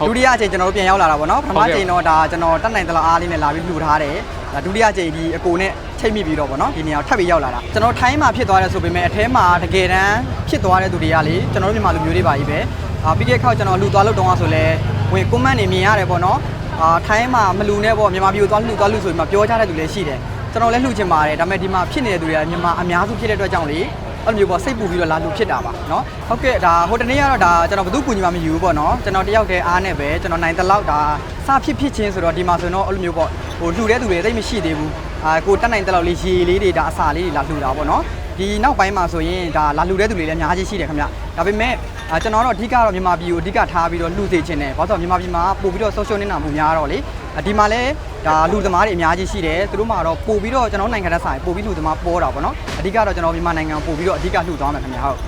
ဟုတ်ဒုတိယအချိန်ကျွန်တော်တို့ပြန်ရောက်လာတာပေါ့နော်ပထမဟုတ်ကဲ့အချိန်တော့ဒါကျွန်တော်တက်နိုင်သလောက်အားလေးနဲ့လာပြီးလှူထားတယ်ဒါဒုတိယအချိန်ဒီအကိုနဲ့ချိတ်မိပြီးတော့ပေါ့နော်ဒီနေရာကိုထပ်ပြီးရောက်လာတာကျွန်တော်ထိုင်းမှာဖြစ်သွားတယ်ဆိုပေမဲ့အထဲမှာတကယ်တမ်းဖြစ်သွားတဲ့သူတွေကလေကျွန်တော်တို့မြန်မာလူမျိုးတွေပါကြီးပဲအာပြီးတဲ့အခါကျွန်တော်လူသွားလို့တောင်းအောင်ဆိုလဲဝင်ကွန်မန့်နေမြင်ရတယ်ပေါ့နော်အာထိုင်းမှာမလူနဲ့ပေါ့မြန်မာပြည်ကိုသွားလှူသွားလှူဆိုပြီးမှပြောကြတဲ့သူလည်းရှိတယ်ကျွန်တော်လည်းလှူချင်ပါတယ်ဒါပေမဲ့ဒီမှာဖြစ်နေတဲ့သူတွေကမြန်မာအများစုဖြစ်တဲ့အတွက်ကြောင့်လေ အဲ့လိုမျိုးပေါ့စိတ်ပူပြီးတော့လာလူဖြစ်တာပါเนาะဟုတ်ကဲ့ဒါဟိုတနေ့ကတော့ဒါကျွန်တော်ဘယ်သူကူညီမှမယူဘူးပေါ့နော်ကျွန်တော်တယောက်တည်းအားနဲ့ပဲကျွန်တော်နိုင်တလောက်ဒါစဖြစ်ဖြစ်ချင်းဆိုတော့ဒီမှာဆိုတော့အဲ့လိုမျိုးပေါ့ဟိုလှူတဲ့သူတွေတိတ်မရှိသေးဘူးအာကိုတက်နိုင်တလောက်လေးရေလေးတွေဒါအစာလေးတွေလာလှူတာပေါ့နော် ဒီနောက်ပိုင်းမှာဆိုရင်ဒါလာလှူတဲ့သူတွေလည်းအများကြီးရှိတယ်ခင်ဗျဒါပေမဲ့အာကျွန်တော်တော့အဓိကတော့မြန်မာပြည်ကိုအဓိကထားပြီးတော့လှူစေချင်တယ်ဘာလို့ဆိုတော့မြန်မာပြည်မှာပို့ပြီးတော့ social နေတာမှုများတော့လေအာဒီမှာလည်းဒါလူသမားတွေအများကြီးရှိတယ်သူတို့မှာတော့ပို့ပြီးတော့ကျွန်တော်နိုင်ငံသက်ဆိုင်ပို့ပြီးလူသမားပေါ်တာပေါ့နော်အဓိကတော့ကျွန်တော်မြန်မာနိုင်ငံကိုပို့ပြီးတော့အဓိကလှူသွားမယ်ခင်ဗျဟုတ်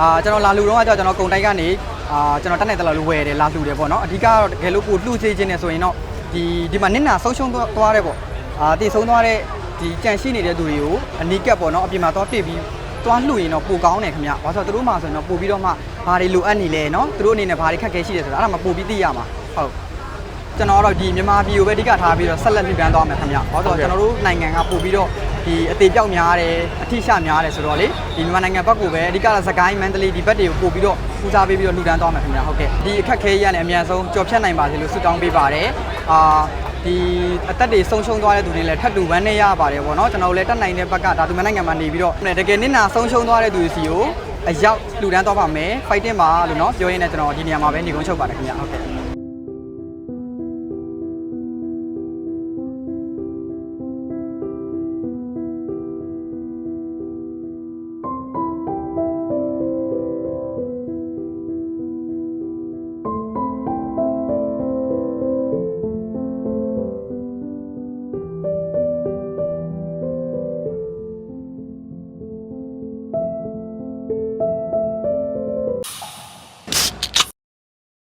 အာကျွန်တော်လာလူတော့ကကျွန်တော်ကုံတိုက်ကနေအာကျွန်တော်တက်နိုင်တယ်လို့ဝယ်တယ်လာလှူတယ်ပေါ့နော်အဓိကတော့တကယ်လို့ကိုလှူစေခြင်းနေဆိုရင်တော့ဒီဒီမှာနစ်နာဆုံးရှုံးသွားသွားတယ်ပေါ့အာတည်ဆုံးသွားတဲ့ ဒီကြန့်ရှိနေတဲ့သူတွေကိုအနီးကပ်ပေါ့နော်အပြင်မှာသွားတစ်ပြီးသွားလှူရင်တော့ပိုကောင်းတယ်ခင်ဗျဘာလို့ဆိုတော့သူတို့မှဆိုရင်တော့ပို့ပြီးတော့မှဘာတွေလိုအပ်နေလဲနော်သူတို့အနေနဲ့ဘာတွေခက်ခဲရှိတယ်ဆိုတာအဲ့ဒါမှပို့ပြီးသိရမှာဟုတ်ကျွန်တော်ကတော့ဒီမြန်မာပြည်ကိုပဲအဓိကထားပြီးတော့ဆက်လက်လှူဒန်းသွားမယ်ခင်ဗျဘာလို့ဆိုတော့ကျွန်တော်တို့နိုင်ငံကပို့ပြီးတော့ဒီအသေးပြောက်များတယ်အထိရှများတယ်ဆိုတော့လေဒီမြန်မာနိုင်ငံဘက်ကိုပဲအဓိကစကိုင်းမန္တလေးဒီဘက်တွေကိုပို့ပြီးတော့ဦးစားပေးပြီးတော့လှူဒန်းသွားမယ်ခင်ဗျဟုတ်ကဲ့ဒီအခက်ခဲကြီးကနေအများဆုံးကြော်ဖြတ်နိုင်ပါစေလို့ဆုတောင်းပေးပါတယ်အာ ဒီအသက်တွေဆုံးရှုံးသွားတဲ့သူတွေလည်းထပ်တူပန်းနဲ့ရပါတယ်ပေါ့နော်ကျွန်တော်တို့လည်းတက်နိုင်တဲ့ဘက်ကဒါသူမနိုင်ငံမှာနေပြီးတော့တကယ်နစ်နာဆုံးရှုံးသွားတဲ့သူတွေစီကိုအရောက်လှူဒန်းသွားပါမယ် fighting ပါလို့နော်ပြောရင်းနဲ့ကျွန်တော်ဒီနေရာမှာပဲညီကုန်းချုပ်ပါတယ်ခင်ဗျဟုတ်ကဲ့